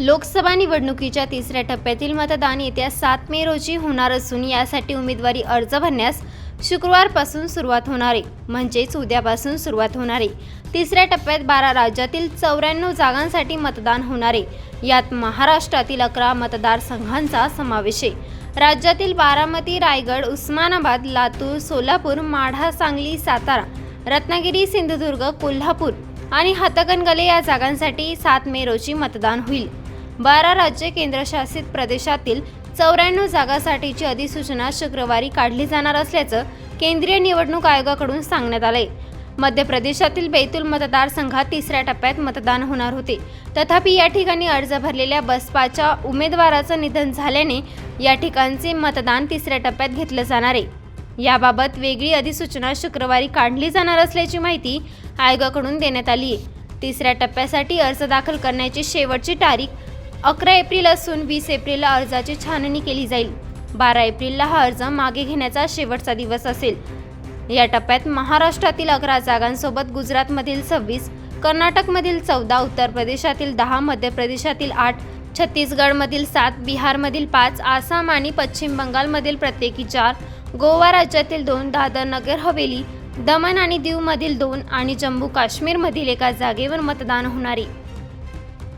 लोकसभा निवडणुकीच्या तिसऱ्या टप्प्यातील मतदान येत्या सात मे रोजी होणार असून यासाठी उमेदवारी अर्ज भरण्यास शुक्रवारपासून सुरुवात होणार आहे. म्हणजेच उद्यापासून सुरुवात होणार आहे. तिसऱ्या टप्प्यात बारा राज्यातील चौऱ्याण्णव जागांसाठी मतदान होणार आहे. यात महाराष्ट्रातील अकरा मतदारसंघांचा समावेश आहे. राज्यातील बारामती रायगड उस्मानाबाद लातूर सोलापूर माढा सांगली सातारा रत्नागिरी सिंधुदुर्ग कोल्हापूर आणि हातकणगले या जागांसाठी सात मे रोजी मतदान होईल. बारा राज्य केंद्रशासित प्रदेशातील चौऱ्याण्णव जागासाठीची अधिसूचना शुक्रवारी काढली जाणार असल्याचं केंद्रीय निवडणूक आयोगाकडून सांगण्यात आलंय. मध्य प्रदेशातील बैतूल मतदारसंघात तिसऱ्या टप्प्यात मतदान होणार होते. तथापि या ठिकाणी अर्ज भरलेल्या बसपाच्या उमेदवाराचं निधन झाल्याने या ठिकाणचे मतदान तिसऱ्या टप्प्यात घेतलं जाणार आहे. याबाबत वेगळी अधिसूचना शुक्रवारी काढली जाणार असल्याची माहिती आयोगाकडून देण्यात आली आहे तिसऱ्या टप्प्यासाठी अर्ज दाखल करण्याची शेवटची तारीख अकरा एप्रिल असून वीस एप्रिलला अर्जाची छाननी केली जाईल. बारा एप्रिलला हा अर्ज मागे घेण्याचा शेवटचा दिवस असेल. या टप्प्यात महाराष्ट्रातील अकरा जागांसोबत गुजरातमधील सव्वीस कर्नाटकमधील चौदा उत्तर प्रदेशातील दहा मध्य प्रदेशातील आठ छत्तीसगडमधील सात बिहारमधील पाच आसाम आणि पश्चिम बंगालमधील प्रत्येकी चार गोवा राज्यातील दोन दादर नगर हवेली दमण आणि दीवमधील दोन आणि जम्मू काश्मीरमधील एका जागेवर मतदान होणारे